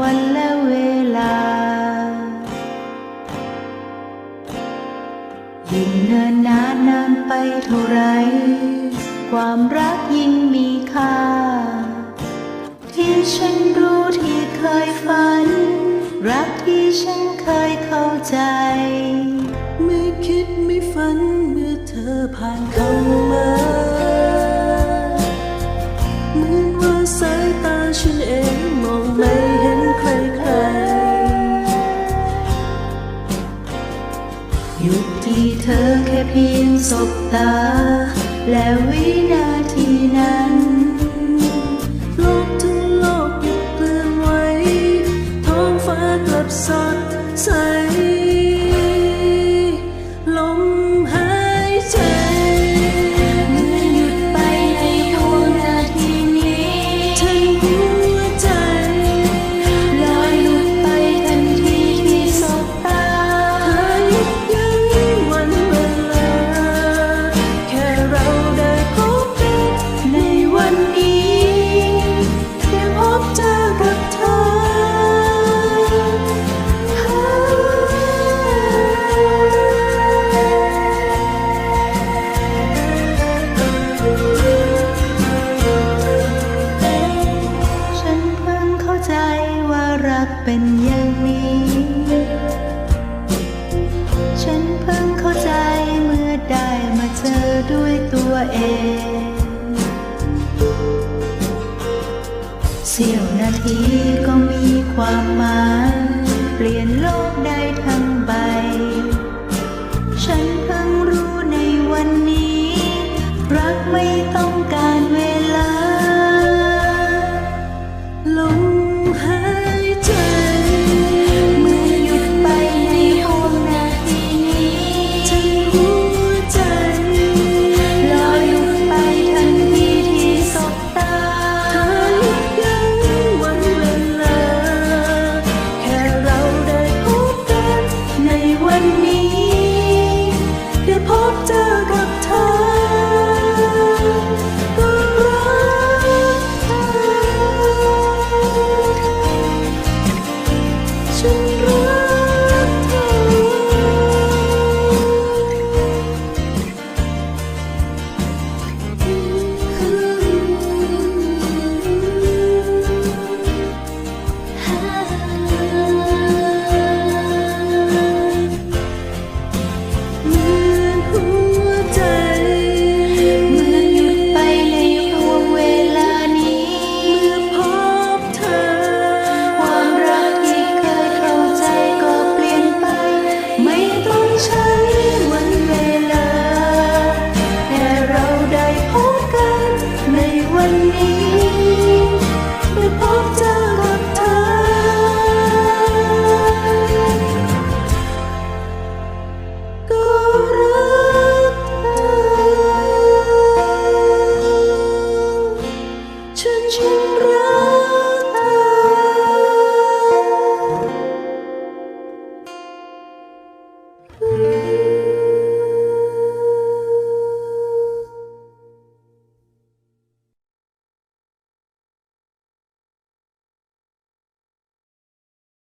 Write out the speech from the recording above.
วันและเวลา ยิ่งเนินนานนานไปเท่าไร ความรักยิ่งมีค่า ที่ฉันรู้ที่เคยฝัน รักที่ฉันเคยเข้าใจ ไม่คิดไม่ฝันเมื่อเธอผ่านเข้าา เพียงสบตา และวิน เป็นอย่างนี้ ฉันเพิ่งเข้าใจเมื่อได้มาเจอด้วยตัวเอง เสี้ยวนาทีก็มีความหมาย